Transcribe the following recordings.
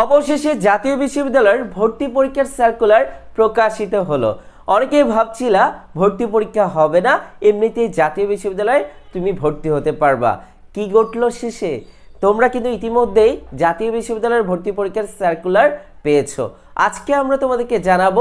অবশেষে জাতীয় বিশ্ববিদ্যালয়ের ভর্তি পরীক্ষার সার্কুলার প্রকাশিত হলো। অনেকেই ভাবছিলা, ভর্তি পরীক্ষা হবে না, এমনিতেই জাতীয় বিশ্ববিদ্যালয়ে তুমি ভর্তি হতে পারবা। কি ঘটলো শেষে? তোমরা কিন্তু ইতিমধ্যেই জাতীয় বিশ্ববিদ্যালয়ের ভর্তি পরীক্ষার সার্কুলার পেয়েছ। আজকে আমরা তোমাদেরকে জানাব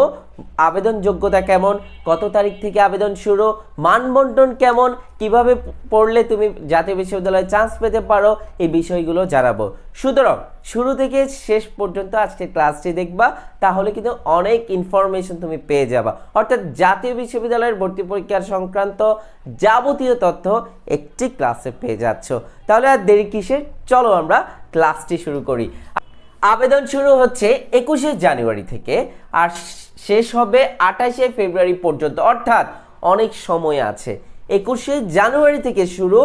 আবেদন যোগ্যতা কেমন, কত তারিখ থেকে আবেদন শুরু, মানবন্টন কেমন, কীভাবে পড়লে তুমি জাতীয় বিশ্ববিদ্যালয়ে চান্স পেতে পারো, এই বিষয়গুলো জানাব। সুতরাং শুরু থেকে শেষ পর্যন্ত আজকে ক্লাসটি দেখবা, তাহলে কিন্তু অনেক ইনফরমেশন তুমি পেয়ে যাবা। অর্থাৎ জাতীয় বিশ্ববিদ্যালয়ের ভর্তি পরীক্ষার সংক্রান্ত যাবতীয় তথ্য একটি ক্লাসে পেয়ে যাচ্ছ। তাহলে আর দেরি কিসের? চলো আমরা ক্লাসটি শুরু করি। আবেদন শুরু হচ্ছে একুশে জানুয়ারি থেকে আর শেষ হবে আঠাশে ফেব্রুয়ারি পর্যন্ত। অর্থাৎ অনেক সময় আছে। একুশে জানুয়ারি থেকে শুরু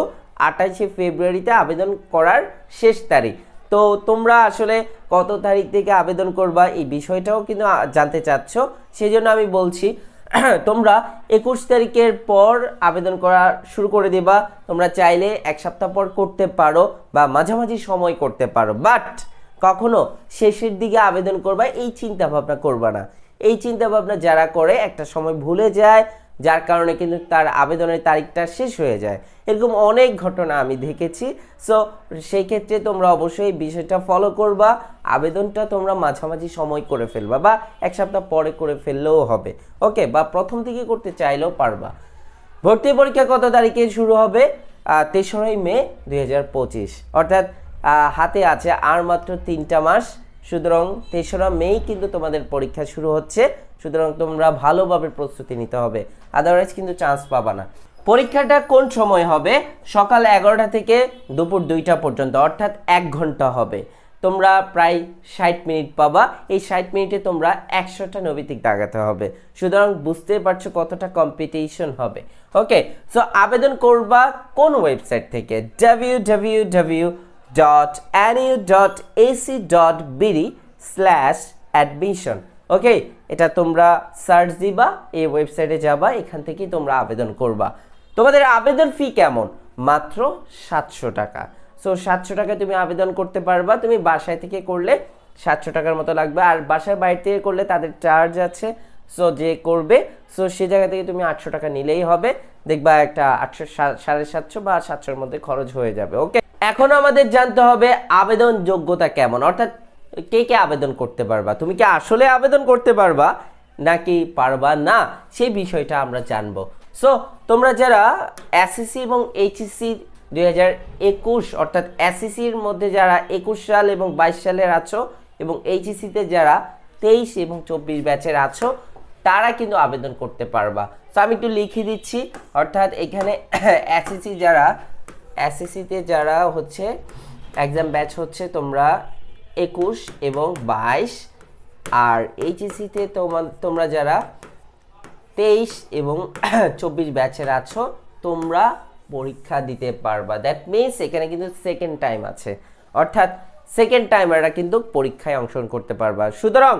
আঠাশে ফেব্রুয়ারিতে আবেদন করার শেষ তারিখ। তো তোমরা আসলে কত তারিখ থেকে আবেদন করবা এই বিষয়টাও কিন্তু জানতে চাচ্ছ। সেই জন্য আমি বলছি, তোমরা একুশ তারিখের পর আবেদন করা শুরু করে দেবা। তোমরা চাইলে এক সপ্তাহ পর করতে পারো বা মাঝামাঝি সময় করতে পারো। বাট কখনো শেষের দিকে আবেদন করবা, এই চিন্তা ভাবনা করবা না। এই চিন্তা ভাবনা যারা করে, একটা সময় ভুলে যায়, যার কারণে কিন্তু তার আবেদনের তারিখটা শেষ হয়ে যায়। এরকম অনেক ঘটনা আমি দেখেছি। সো সেই ক্ষেত্রে তোমরা অবশ্যই বিষয়টা ফলো করবা। আবেদনটা তোমরা মাঝামাঝি সময় করে ফেলবা বা এক সপ্তাহ পরে করে ফেললেও হবে। ওকে বা প্রথম থেকে করতে চাইলেও পারবা। ভর্তি পরীক্ষা কত তারিখে শুরু হবে? তেসরাই মে দু হাজার পঁচিশ। অর্থাৎ হাতে আছে আর মাত্র তিনটা মাস। সুতরাং তেসরা মেই কিন্তু তোমাদের পরীক্ষা শুরু হচ্ছে। সুতরাং তোমরা ভালোভাবে প্রস্তুতি নিতে হবে। আদারওয়াইজ কিন্তু চান্স পাবা না। পরীক্ষাটা কোন সময় হবে? সকাল এগারোটা থেকে দুপুর দুইটা পর্যন্ত, অর্থাৎ এক ঘণ্টা হবে। তোমরা প্রায় ষাট মিনিট পাবা। এই ষাট মিনিটে তোমরা একশোটা নৈবিতিক দাগাতে হবে। সুতরাং বুঝতে পারছ কতটা কম্পিটিশন হবে। ওকে সো আবেদন করবা কোন ওয়েবসাইট থেকে? W W W dot NU dot AC dot BD slash admission okay এটা তোমরা সার্চ দিবা, এই ওয়েবসাইটে যাবা, এখান থেকেই তোমরা আবেদন করবা। তোমাদের আবেদন ফি কেমন? মাত্র সাতশো টাকা। সো সাতশো টাকা তুমি আবেদন করতে পারবা, তুমি বাসায় থেকে করলে সাতশো টাকার মতো লাগবে। আর বাসার বাইরে থেকে করলে তাদের চার্জ আছে সো যে করবে সো সে জায়গা থেকে তুমি আটশো টাকা নিলেই হবে। দেখবা একটা আটশো সাড়ে সাতশো বা সাতশোর মধ্যে খরচ হয়ে যাবে ওকে এখন আমাদের জানতে হবে আবেদন যোগ্যতা কেমন? অর্থাৎ কে কে আবেদন করতে পারবা? তুমি কি আসলে আবেদন করতে পারবা, নাকি পারবা না? সেই বিষয়টা আমরা জানব। সো তোমরা যারা এসএসসি এবং এইচএসসি দুই হাজার একুশ, অর্থাৎ এসএসসির মধ্যে যারা একুশ সাল এবং বাইশ সালের আছো এবং এইচএসসিতে যারা তেইশ এবং চব্বিশ ব্যাচের আছো, তারা কিন্তু আবেদন করতে পারবা। তো আমি একটু লিখে দিচ্ছি। অর্থাৎ এখানে এসএসসি যারা এসএসসিতে যারা হচ্ছে এক্সাম ব্যাচ হচ্ছে তোমরা একুশ এবং বাইশ, আর এইচএসসিতে তোমার তোমরা যারা তেইশ এবং চব্বিশ ব্যাচের আছো, তোমরা পরীক্ষা দিতে পারবা। দ্যাট মিনস এখানে কিন্তু সেকেন্ড টাইম আছে। অর্থাৎ সেকেন্ড টাইমাররা কিন্তু পরীক্ষায় অংশগ্রহণ করতে পারবা। সুতরাং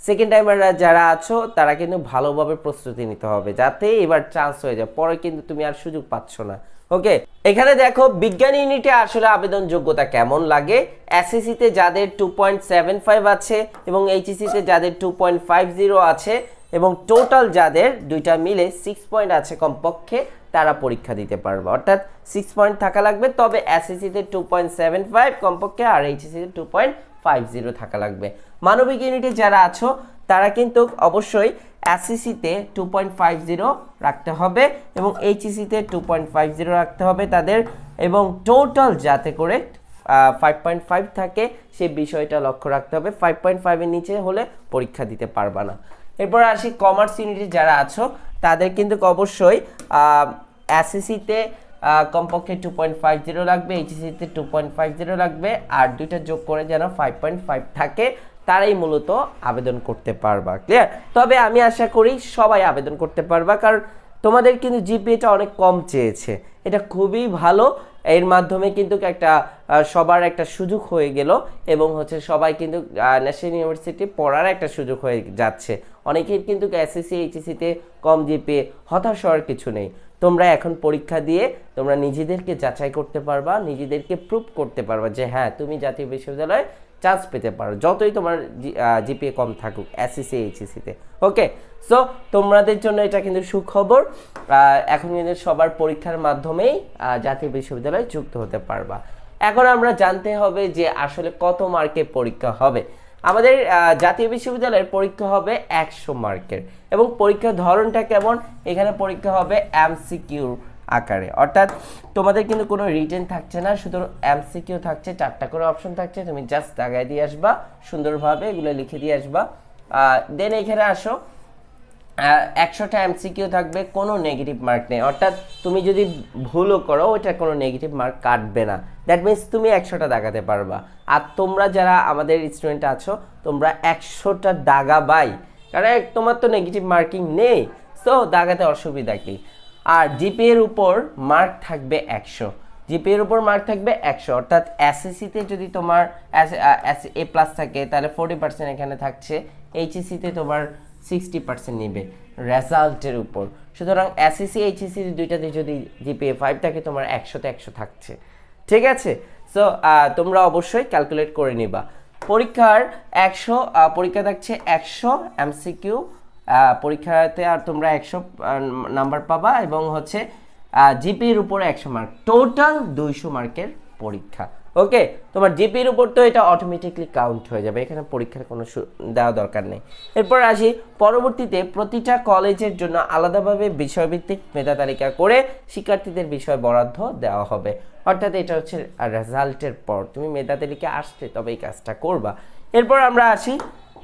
সেকেন্ড টাইমাররা যারা আছো, তারা কিন্তু ভালোভাবে প্রস্তুতি নিতে হবে, যাতে এবার চান্স হয়ে যায়। পরে কিন্তু তুমি আর সুযোগ পাচ্ছ না। ওকে এখানে দেখো, বিজ্ঞান ইউনিটে আসলে আবেদন যোগ্যতা কেমন লাগে? এসএসসিতে যাদের টু পয়েন্ট সেভেন ফাইভ আছে এবং এইচএসসিতে যাদের টু পয়েন্ট ফাইভ জিরো আছে এবং টোটাল যাদের দুইটা মিলে সিক্স পয়েন্ট আছে কমপক্ষে, তারা পরীক্ষা দিতে পারবে। অর্থাৎ সিক্স পয়েন্ট থাকা লাগবে, তবে এসএসসিতে টু পয়েন্ট সেভেন ফাইভ কমপক্ষে আর এইচএসসিতে টু পয়েন্ট ফাইভ জিরো থাকা লাগবে। মানবিক ইউনিটে যারা আছো তারা কিন্তু অবশ্যই এসএসসিতে টু পয়েন্ট ফাইভ জিরো রাখতে হবে এবং এইচএসসিতে টু পয়েন্ট ফাইভ জিরো রাখতে হবে তাদের এবং টোটাল যাতে করে ফাইভ পয়েন্ট ফাইভ থাকে সেই বিষয়টা লক্ষ্য রাখতে হবে। ফাইভ পয়েন্ট ফাইভের নিচে হলে পরীক্ষা দিতে পারবা না। এরপর আসি কমার্স ইউনিটে যারা আছো, তাদের কিন্তু অবশ্যই এসএসসিতে কমপক্ষে টু পয়েন্ট ফাইভ জিরো লাগবে এইচএসিতে টু পয়েন্ট ফাইভ জিরো লাগবে, আর দুইটা যোগ করে যেন ফাইভ পয়েন্ট ফাইভ থাকে তারাই মূলত আবেদন করতে পারবা ক্লিয়ার তবে আমি আশা করি সবাই আবেদন করতে পারবা, কারণ তোমাদের কিন্তু জিপিএটা অনেক কম চেয়েছে। এটা খুবই ভালো, এর মাধ্যমে কিন্তু একটা সবার একটা সুযোগ হয়ে গেল এবং হচ্ছে সবাই কিন্তু ন্যাশনাল ইউনিভার্সিটি পড়ার একটা সুযোগ হয়ে যাচ্ছে। অনেকেই কিন্তু এসএসসি এইচএসসিতে কম জিপিএ, হতাশ হওয়ার কিছু নেই। তোমরা এখন পরীক্ষা দিয়ে তোমরা নিজেদেরকে যাচাই করতে পারবা, নিজেদেরকে প্রুভ করতে পারবা যে হ্যাঁ তুমি জাতীয় বিশ্ববিদ্যালয়ে চান্স পেতে পারো, যতই তোমার জিপিএ কম থাকুক এসএসসি এইচএসসিতে ওকে সো তোমাদের জন্য এটা কিন্তু সুখবর এখন কিন্তু সবার পরীক্ষার মাধ্যমেই জাতীয় বিশ্ববিদ্যালয়ে যুক্ত হতে পারবা। এখন আমরা জানতে হবে যে আসলে কত মার্কের পরীক্ষা হবে। আমাদের জাতীয় বিশ্ববিদ্যালয়ের পরীক্ষা হবে একশো মার্কের, এবং পরীক্ষার ধরনটা কেমন? এখানে পরীক্ষা হবে এমসিকিউ আকারে। অর্থাৎ তোমাদের কিন্তু কোনো রিটেন থাকছে না শুধু এমসিকিউ থাকছে, চারটা করে অপশন থাকছে, তুমি জাস্ট দাগায় দিয়ে আসবা, সুন্দরভাবে এগুলো লিখে দিয়ে আসবা। দেন এখানে আসো একশোটা এমসিকিউ থাকবে, কোনো নেগেটিভ মার্ক নেই। অর্থাৎ তুমি যদি ভুলও করো ওইটা কোনো নেগেটিভ মার্ক কাটবে না। দ্যাট মিনস তুমি একশোটা দাগাতে পারবা। আর তোমরা যারা আমাদের স্টুডেন্ট আছো, তোমরা একশোটা দাগাবাই। কারণ তোমার তো নেগেটিভ মার্কিং নেই। সো দাগাতে অসুবিধা কি? আর জিপি এর উপর মার্ক থাকবে একশো। জিপি এর উপর মার্ক থাকবে একশো। অর্থাৎ এসএসসিতে যদি তোমার এ প্লাস থাকে, তাহলে ফোর্টি পার্সেন্ট এখানে থাকছে। এইচএসসিতে তোমার সিক্সটি পার্সেন্ট নেবে রেজাল্টের উপর। সুতরাং এসএসসি এইচএসসি দুইটাতে যদি জিপিএ ফাইভ থাকে, তোমার একশোতে একশো থাকছে। ঠিক আছে? সো তোমরা অবশ্যই ক্যালকুলেট করে নিবা। পরীক্ষার একশো পরীক্ষা থাকছে একশো এমসিকিউ পরীক্ষাতে আর তোমরা একশো নাম্বার পাবা এবং হচ্ছে জিপির উপরে একশো মার্ক টোটাল দুইশো মার্কের পরীক্ষা। ওকে, তোমার জিপির উপর তো এটা অটোমেটিকলি কাউন্ট হয়ে যাবে, এখানে পরীক্ষার কোনো দেওয়া দরকার নেই। এরপর আসি, পরবর্তীতে প্রতিটা কলেজের জন্য আলাদাভাবে বিষয়ভিত্তিক মেধা তালিকা করে শিক্ষার্থীদের বিষয় বরাদ্দ দেওয়া হবে। অর্থাৎ এটা হচ্ছে রেজাল্টের পর, তুমি মেধা তালিকা আসলে তবে এই কাজটা করবা। এরপর আমরা আসি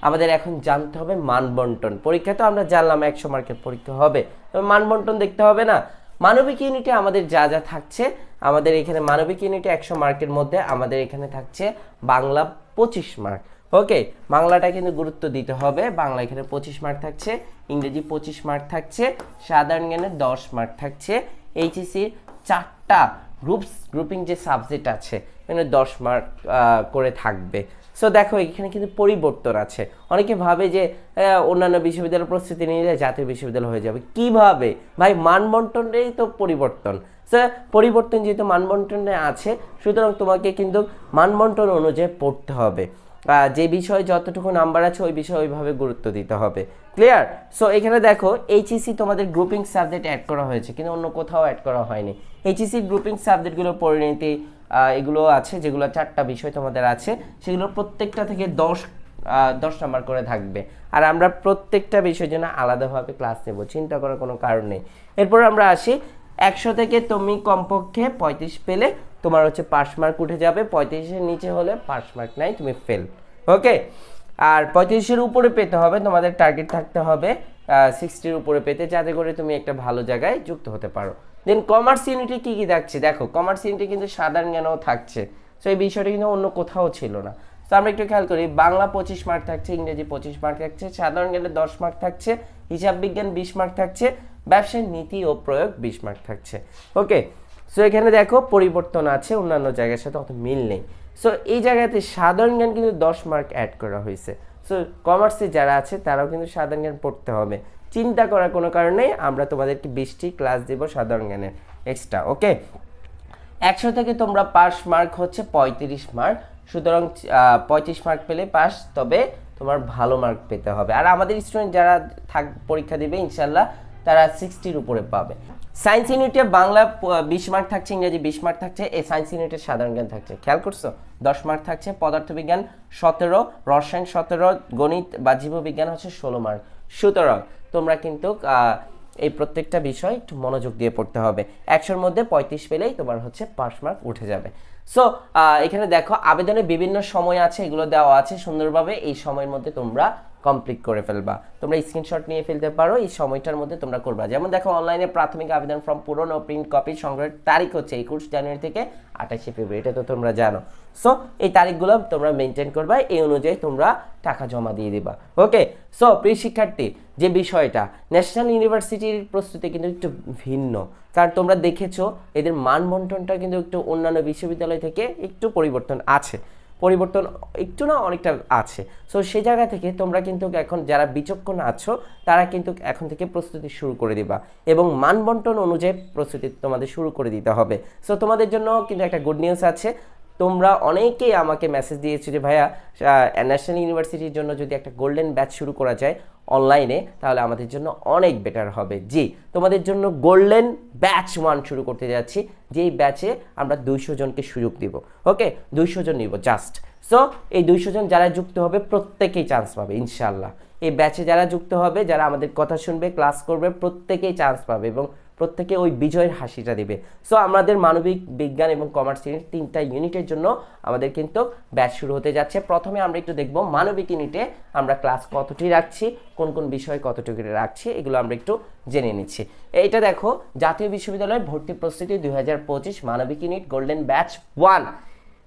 আমাদের এখন জানতে হবে মানবন্টন। পরীক্ষা তো আমরা জানলাম, একশো মার্কের পরীক্ষা হবে। তবে মানবন্টন দেখতে হবে না। মানবিক ইউনিটে আমাদের যা যা থাকছে, আমাদের এখানে মানবিক ইউনিটে একশো মার্কের মধ্যে আমাদের এখানে থাকছে বাংলা পঁচিশ মার্ক। ওকে বাংলাটা কিন্তু গুরুত্ব দিতে হবে। বাংলা এখানে পঁচিশ মার্ক থাকছে, ইংরেজি পঁচিশ মার্ক থাকছে, সাধারণ জ্ঞানের দশ মার্ক থাকছে এইচএসির চারটা গ্রুপস গ্রুপিং যে সাবজেক্ট আছে, এখানে দশ মার্ক করে থাকবে। সো দেখো, এখানে কিন্তু পরিবর্তন আছে। অনেকে ভাবে যে অন্যান্য বিশ্ববিদ্যালয় প্রস্তুতি নিলে জাতীয় বিশ্ববিদ্যালয় হয়ে যাবে। কীভাবে ভাই, মানবন্টনেই তো পরিবর্তন। সো পরিবর্তন যেহেতু মানবন্টনে আছে, সুতরাং তোমাকে কিন্তু মানবন্টন অনুযায়ী পড়তে হবে। যে বিষয়ে যতটুকু নাম্বার আছে, ওই বিষয়ে ওইভাবে গুরুত্ব দিতে হবে। ক্লিয়ার সো এখানে দেখো এইচএসি তোমাদের গ্রুপিং সাবজেক্ট অ্যাড করা হয়েছে, কিন্তু অন্য কোথাও অ্যাড করা হয়নি। এইচএসি গ্রুপিং সাবজেক্টগুলোর পরিণতি এগুলো আছে, যেগুলো চারটা বিষয় তোমাদের আছে সেগুলো প্রত্যেকটা থেকে দশ দশ নাম্বার করে থাকবে। আর আমরা প্রত্যেকটা বিষয়ের জন্য আলাদাভাবে ক্লাস নেব, চিন্তা করার কোনো কারণ নেই। এরপর আমরা আসি, একশো থেকে তুমি কমপক্ষে পঁয়ত্রিশ পেলে তোমার হচ্ছে পাস মার্ক উঠে যাবে, পঁয়ত্রিশের নিচে হলে পাস মার্ক নাই, তুমি ফেল ওকে আর পঁয়ত্রিশের উপরে পেতে হবে, তোমাদের টার্গেট থাকতে হবে সিক্সটির উপরে পেতে, যাতে করে তুমি একটা ভালো জায়গায় যুক্ত হতে পারো। দেন কমার্স ইউনিটে কী কী থাকছে? দেখো কমার্স ইউনিটে কিন্তু সাধারণ জ্ঞানও থাকছে। সো এই বিষয়টা কিন্তু অন্য কোথাও ছিল না। তো আমরা একটু খেয়াল করি, বাংলা পঁচিশ মার্ক থাকছে, ইংরেজি পঁচিশ মার্ক থাকছে, সাধারণ জ্ঞানে দশ মার্ক থাকছে, হিসাব বিজ্ঞান বিশ মার্ক থাকছে, ব্যবসায় নীতি ও প্রয়োগ বিশ মার্ক থাকছে। ওকে সো এখানে দেখো, পরিবর্তন আছে, অন্যান্য জায়গার সাথে অত মিল নেই। সো এই জায়গাতে সাধারণ জ্ঞান কিন্তু দশ মার্ক অ্যাড করা হয়েছে। সো কমার্সে যারা আছে, তারাও কিন্তু সাধারণ জ্ঞান পড়তে হবে। চিন্তা করার কোনো কারণে আমরা তোমাদেরকে বিশটি ক্লাস দেব সাধারণ জ্ঞানের এক্সট্রা ওকে একশো থেকে তোমরা পাস মার্ক হচ্ছে পঁয়ত্রিশ মার্ক সুতরাং পঁয়ত্রিশ মার্ক পেলে পাস তবে তোমার ভালো মার্ক পেতে হবে। আর আমাদের স্টুডেন্ট যারা থাক, পরীক্ষা দেবে, ইনশাল্লাহ তারা সিক্সটির উপরে পাবে। সায়েন্স ইউনিটে বাংলা বিশ মার্ক থাকছে, ইংরেজি বিশ মার্ক থাকছে, এই সায়েন্স ইউনিটের সাধারণ জ্ঞান থাকছে। খেয়াল করছ? দশ মার্ক থাকছে, পদার্থবিজ্ঞান সতেরো, রসায়ন সতেরো, গণিত বা জীববিজ্ঞান হচ্ছে ষোলো মার্ক সুতরাং তোমরা কিন্তু এই প্রত্যেকটা বিষয় একটু মনোযোগ দিয়ে পড়তে হবে। একশোর মধ্যে পঁয়ত্রিশ পেলেই তোমার হচ্ছে পাস মার্ক উঠে যাবে। সো এখানে দেখো, আবেদনের বিভিন্ন সময় আছে, এগুলো দেওয়া আছে সুন্দরভাবে। এই সময়ের মধ্যে তোমরা কমপ্লিট করে ফেলবা। তোমরা স্ক্রিনশট নিয়ে ফেলতে পারো, এই সময়টার মধ্যে তোমরা করবা। যেমন দেখো অনলাইনে প্রাথমিক আবেদন ফর্ম পূরণ ও প্রিন্ট কপি সংগ্রহের তারিখ হচ্ছে একুশ জানুয়ারি থেকে আঠাশে ফেব্রুয়ারি, এটা তো তোমরা জানো। সো এই তারিখগুলো তোমরা মেনটেন করবা, এই অনুযায়ী তোমরা টাকা জমা দিয়ে দিবা। ওকে সো প্রিয় শিক্ষার্থী, যে বিষয়টা ন্যাশনাল ইউনিভার্সিটির প্রস্তুতি কিন্তু একটু ভিন্ন। কারণ তোমরা দেখেছ, এদের মানবন্টনটা কিন্তু একটু অন্যান্য বিশ্ববিদ্যালয় থেকে একটু পরিবর্তন আছে। পরিবর্তন একটু না অনেকটা আছে। সো সেই জায়গা থেকে তোমরা কিন্তু এখন যারা বিচক্ষণ আছো, তারা কিন্তু এখন থেকে প্রস্তুতি শুরু করে দিবা এবং মানবন্টন অনুযায়ী প্রস্তুতি তোমাদের শুরু করে দিতে হবে। সো তোমাদের জন্য কিন্তু একটা গুড নিউজ আছে। তোমরা অনেকেই আমাকে মেসেজ দিয়েছ যে, ভাইয়া ন্যাশনাল ইউনিভার্সিটির জন্য যদি একটা গোল্ডেন ব্যাচ শুরু করা যায় অনলাইনে তাহলে আমাদের জন্য অনেক বেটার হবে। জি, তোমাদের জন্য গোল্ডেন ব্যাচ ওয়ান শুরু করতে যাচ্ছি। যেই ব্যাচে আমরা দুইশো জনকে সুযোগ দিব। ওকে দুইশো জন নিব জাস্ট সো এই দুইশো জন যারা যুক্ত হবে, প্রত্যেকেই চান্স পাবে ইনশাল্লাহ এই ব্যাচে যারা যুক্ত হবে, যারা আমাদের কথা শুনবে ক্লাস করবে, প্রত্যেকেই চান্স পাবে এবং প্রত্যেকে ওই বিজয়ের হাসিটা দেবে। সো আমাদের মানবিক বিজ্ঞান এবং কমার্স ইউনিট তিনটা ইউনিটের জন্য আমাদের কিন্তু ব্যাচ শুরু হতে যাচ্ছে। প্রথমে আমরা একটু দেখব মানবিক ইউনিটে আমরা ক্লাস কতটি রাখছি, কোন কোন বিষয় কতটুকু রাখছি, এগুলো আমরা একটু জেনে নিচ্ছি। এইটা দেখো, জাতীয় বিশ্ববিদ্যালয়ের ভর্তি প্রস্তুতি দু হাজার পঁচিশ মানবিক unit golden batch one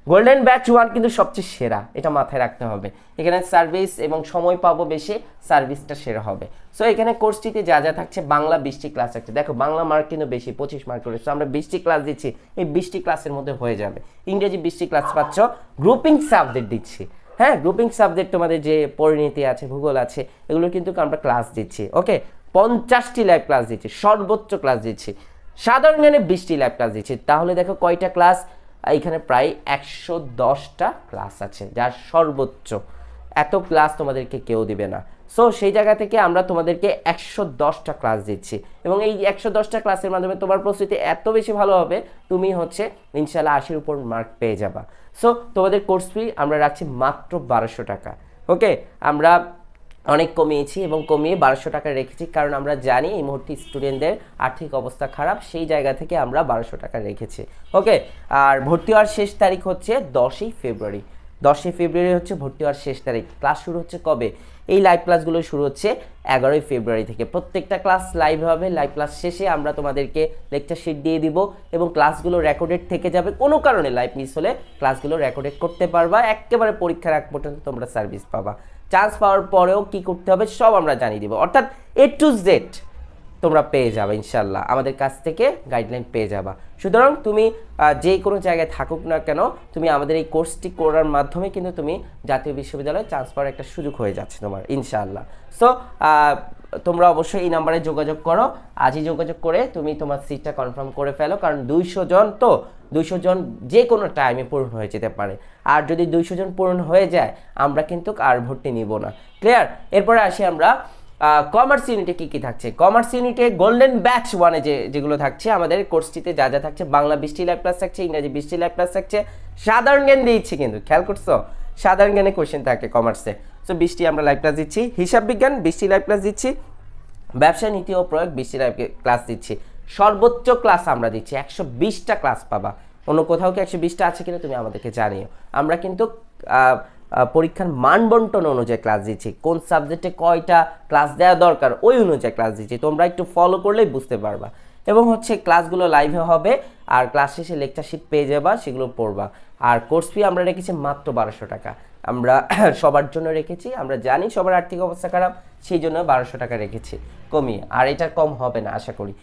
golden batch one কিন্তু সবচেয়ে সেরা, এটা মাথায় রাখতে হবে। এখানে সার্ভিস এবং সময় পাবো বেশি সার্ভিসটা সেরা হবে। সো এখানে কোর্সটিতে যা যা থাকছে, বাংলা বিশটি ক্লাস থাকছে দেখো, বাংলা মার্ক কিন্তু বেশি, পঁচিশ মার্ক করে। সো আমরা বিশটি ক্লাস দিচ্ছি, এই বিশটি ক্লাসের মধ্যে হয়ে যাবে। ইংরেজি বিশটি ক্লাস পাচ্ছ গ্রুপিং সাবজেক্ট দিচ্ছি। হ্যাঁ গ্রুপিং সাবজেক্ট তোমাদের যে পরিণতি আছে, ভূগোল আছে, এগুলো কিন্তু আমরা ক্লাস দিচ্ছি ওকে পঞ্চাশটি লাইভ ক্লাস দিচ্ছি, সর্বোচ্চ ক্লাস দিচ্ছি। সাধারণ জ্ঞানে বিশটি লাইভ ক্লাস দিচ্ছি। তাহলে দেখো কয়টা ক্লাস এখানে প্রায় একশো দশটা ক্লাস আছে, যার সর্বোচ্চ। এত ক্লাস তোমাদেরকে কেউ দিবে না। সো সেই জায়গা থেকে আমরা তোমাদেরকে একশো দশটা ক্লাস দিচ্ছি। এবং এই একশো দশটা ক্লাসের মাধ্যমে তোমার প্রস্তুতি এত বেশি ভালো হবে, তুমি হচ্ছে ইনশাল্লাহ আশির উপর মার্ক পেয়ে যাবা। সো তোমাদের কোর্স ফি আমরা রাখছি মাত্র বারোশো টাকা। ওকে আমরা অনেক কমিয়েছি এবং কমিয়ে বারোশো টাকা রেখেছি। কারণ আমরা জানি এই মুহূর্তে স্টুডেন্টদের আর্থিক অবস্থা খারাপ, সেই জায়গা থেকে আমরা বারোশো টাকা রেখেছি। ওকে আর ভর্তি হওয়ার শেষ তারিখ হচ্ছে দশই ফেব্রুয়ারি। দশই ফেব্রুয়ারি হচ্ছে ভর্তি হওয়ার শেষ তারিখ। ক্লাস শুরু হচ্ছে কবে? এই লাইভ ক্লাসগুলো শুরু হচ্ছে এগারোই ফেব্রুয়ারি থেকে। প্রত্যেকটা ক্লাস লাইভ হবে। লাইভ ক্লাস শেষে আমরা তোমাদেরকে লেকচার শিট দিয়ে দিব এবং ক্লাসগুলো রেকর্ডেড থেকে যাবে। কোনো কারণে লাইভ মিস হলে ক্লাসগুলো রেকর্ডেড করতে পারবা। একেবারে পরীক্ষার আগ পর্যন্ত তোমরা সার্ভিস পাবা। চান্স পাওয়ার পরেও কি করতে হবে সব আমরা জানিয়ে দিব। অর্থাৎ এ টু জেড তোমরা পেয়ে যাবে ইনশাল্লাহ। আমাদের কাছ থেকে গাইডলাইন পেয়ে যাবা। সুতরাং তুমি যে কোনো জায়গায় থাকুক না কেন, তুমি আমাদের এই কোর্সটি করার মাধ্যমে কিন্তু তুমি জাতীয় বিশ্ববিদ্যালয়ে চান্স পাওয়ার একটা সুযোগ হয়ে যাচ্ছে তোমার, ইনশাল্লাহ। সো তোমরা অবশ্যই এই নাম্বারে যোগাযোগ করো। আজই যোগাযোগ করে তুমি তোমার সিটটা কনফার্ম করে ফেলো, কারণ দুইশো জন তো, দুইশো জন যে কোনো টাইমে পূরণ হয়ে যেতে পারে। আর যদি দুইশো জন পূরণ হয়ে যায়, আমরা কিন্তু আর ভর্তি নিব না। ক্লিয়ার এরপরে আসি আমরা কমার্স ইউনিটে কী কী থাকছে? কমার্স ইউনিটে গোল্ডেন ব্যাচ ওয়ানে যে, যেগুলো থাকছে, আমাদের কোর্সটিতে যা যা থাকছে, বাংলা বৃষ্টি লাইভ ক্লাস থাকছে, ইংরাজি বৃষ্টি লাইভ ক্লাস থাকছে, সাধারণ জ্ঞান দিয়েছি কিন্তু, খেয়াল করছ? সাধারণ জ্ঞানে কোশ্চেন থাকে কমার্সে সো বৃষ্টি আমরা লাইভ ক্লাস দিচ্ছি। হিসাব বিজ্ঞান, বৃষ্টি লাইভ ক্লাস দিচ্ছি। ব্যবসা নীতি ও প্রয়োগ, বৃষ্টি লাইভ ক্লাস দিচ্ছি। সর্বোচ্চ ক্লাস আমরা দিচ্ছি। একশো বিশটা ক্লাস পাবা। অন্য কোথাও কি একশো বিশটা আছে কিনা তুমি আমাদেরকে জানিও। আমরা কিন্তু পরীক্ষার মান বন্টন অনুযায়ী ক্লাস দিচ্ছি। কোন সাবজেক্টে কয়টা ক্লাস দেওয়া দরকার, ওই অনুযায়ী ক্লাস দিচ্ছি। তোমরা একটু ফলো করলেই বুঝতে পারবা। এবং হচ্ছে ক্লাসগুলো লাইভে হবে, আর ক্লাস শেষে লেকচার শিট পেয়ে যাবা, সেগুলো পড়বা। আর কোর্স ফি আমরা রেখেছি মাত্র বারোশো টাকা। আমরা সবার জন্য রেখেছি, আমরা জানি সবার আর্থিক অবস্থা খারাপ, সেই জন্য বারোশো টাকা রেখেছি। কমিয়ে, আর এটা কম হবে না, আশা করি।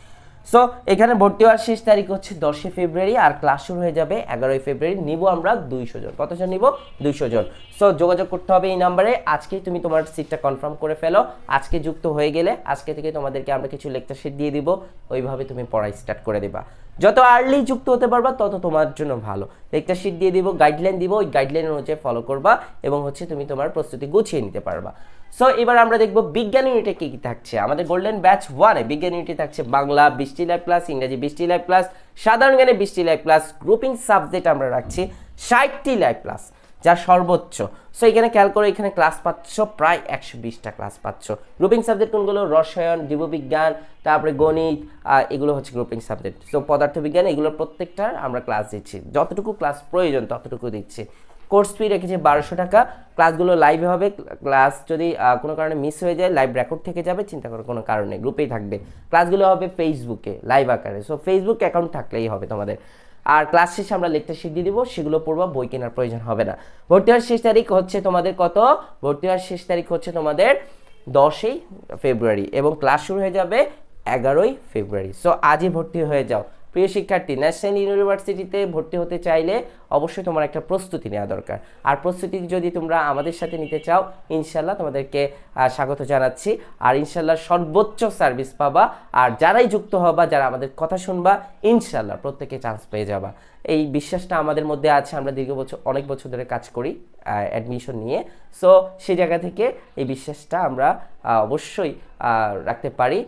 সো এখানে ভর্তি হওয়ার শেষ তারিখ হচ্ছে দশই ফেব্রুয়ারি আর ক্লাস শুরু হয়ে যাবে এগারোই ফেব্রুয়ারি। নিব আমরা দুইশো জন। কতজন নিব? দুইশো জন। সো যোগাযোগ করতে হবে এই নাম্বারে। আজকেই তুমি তোমার সিটটা কনফার্ম করে ফেলো। আজকে যুক্ত হয়ে গেলে আজকে থেকে তোমাদেরকে আমরা কিছু লেকচার শিট দিয়ে দিব। ওইভাবে তুমি পড়াই স্টার্ট করে দিবা। যত আর্লি যুক্ত হতে পারবা, তত তোমার জন্য ভালো। লেকচার শিট দিয়ে দিব গাইডলাইন দিব। ওই গাইডলাইন অনুযায়ী ফলো করবা এবং হচ্ছে তুমি তোমার প্রস্তুতি গুছিয়ে নিতে পারবা। সো এবার আমরা দেখব বিজ্ঞান ইউনিটে কি কি থাকছে। আমাদের গোল্ডেন ব্যাচ ওয়ানে বিজ্ঞান ইউনিটে থাকছে বাংলা বৃষ্টি লাইভ ক্লাস ইংরেজি বৃষ্টি লাইভ ক্লাস সাধারণ জ্ঞানে বৃষ্টি লাইভ ক্লাস গ্রুপিং সাবজেক্ট আমরা রাখছি ষাটটি লাইভ ক্লাস যা সর্বোচ্চ। সো এখানে খেয়াল করে, এখানে ক্লাস পাচ্ছ প্রায় একশো বিশটা ক্লাস পাচ্ছ। গ্রুপিং সাবজেক্ট কোনগুলো? রসায়ন, জীববিজ্ঞান, তারপরে গণিত এগুলো হচ্ছে গ্রুপিং সাবজেক্ট সো পদার্থবিজ্ঞান এগুলো প্রত্যেকটার আমরা ক্লাস দিচ্ছি। যতটুকু ক্লাস প্রয়োজন, ততটুকু দিচ্ছি। কোর্স ফি রেখেছি বারোশো টাকা। ক্লাসগুলো লাইভে হবে ক্লাস যদি কোনো কারণে মিস হয়ে যায় লাইভ রেকর্ড থেকে যাবে, চিন্তা করার কোনো কারণে গ্রুপেই থাকবে। ক্লাসগুলো হবে ফেসবুকে লাইভ আকারে। সো ফেসবুক অ্যাকাউন্ট থাকলেই হবে তোমাদের। আর ক্লাস শেষে আমরা লেকচার শিট দিয়ে দিব, সেগুলো পড়বা, বই কেনার প্রয়োজন হবে না। ভর্তি হওয়ার শেষ তারিখ হচ্ছে তোমাদের কত? ভর্তি হওয়ার শেষ তারিখ হচ্ছে তোমাদের দশই ফেব্রুয়ারি এবং ক্লাস শুরু হয়ে যাবে এগারোই ফেব্রুয়ারি। সো আজই ভর্তি হয়ে যাও। প্রিয় শিক্ষার্থী ন্যাশনাল ইউনিভার্সিটিতে ভর্তি হতে চাইলে অবশ্যই তোমার একটা প্রস্তুতি নেওয়া দরকার। আর প্রস্তুতি যদি তোমরা আমাদের সাথে নিতে চাও ইনশাল্লাহ তোমাদেরকে স্বাগত জানাচ্ছি। আর ইনশাল্লাহ সর্বোচ্চ সার্ভিস পাবা। আর যারাই যুক্ত হবা, যারা আমাদের কথা শুনবা ইনশাল্লাহ প্রত্যেকে চান্স পেয়ে যাবা। এই বিশ্বাসটা আমাদের মধ্যে আছে, আমরা দীর্ঘ বছর, অনেক বছর ধরে কাজ করি অ্যাডমিশন নিয়ে। সো সেই জায়গা থেকে এই বিশ্বাসটা আমরা অবশ্যই রাখতে পারি।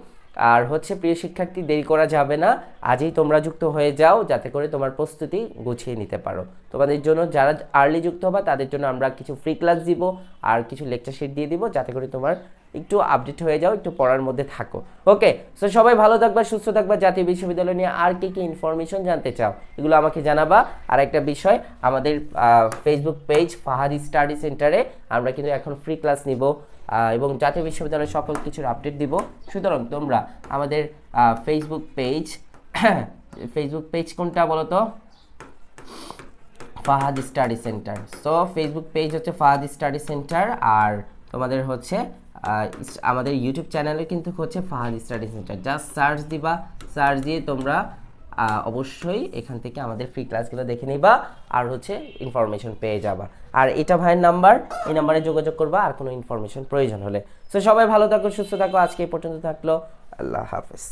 আর হচ্ছে, প্রিয় শিক্ষার্থী, দেরি করা যাবে না। আজই তোমরা যুক্ত হয়ে যাও, যাতে করে তোমার প্রস্তুতি গুছিয়ে নিতে পারো। তোমাদের জন্য যারা আর্লি যুক্ত হবা, তাদের জন্য আমরা কিছু ফ্রি ক্লাস দিব, আর কিছু লেকচার শিট দিয়ে দিব, যাতে করে তোমার একটু আপডেট হয়ে যাও, একটু পড়ার মধ্যে থাকো। ওকে সো সবাই ভালো থাকবা, সুস্থ থাকবা, জাতীয় বিশ্ববিদ্যালয় নিয়ে আর কি কি ইনফরমেশন জানতে চাও, এগুলো আমাকে জানাবা। আর একটা বিষয়, আমাদের ফেসবুক পেজ ফাহাদি স্টাডি সেন্টারে আমরা কিন্তু এখন ফ্রি ক্লাস নিব। এবং জাতীয় বিশ্ববিদ্যালয়ের সকল কিছুর আপডেট দিব। সুতরাং তোমরা আমাদের ফেসবুক পেজ ফেসবুক পেজ কোনটা বলো তো Fahad study centre. So Facebook page হচ্ছে ফাহাদ স্টাডি সেন্টার আর তোমাদের হচ্ছে আমাদের ইউটিউব চ্যানেলে কিন্তু হচ্ছে Fahad study centre. Just search দিবা সার্চ দিয়ে তোমরা অবশ্যই এখান থেকে আমাদের ফ্রি ক্লাসগুলো দেখে নিবা আর হচ্ছে ইনফরমেশন পেয়ে যাবা। আর এটা ভাইয়ের নাম্বার এই নাম্বারে যোগাযোগ করবা, আর কোনো ইনফরমেশন প্রয়োজন হলে। সো সবাই ভালো থাকো, সুস্থ থাকো, আজকে এই পর্যন্ত থাকল। আল্লাহ হাফেজ।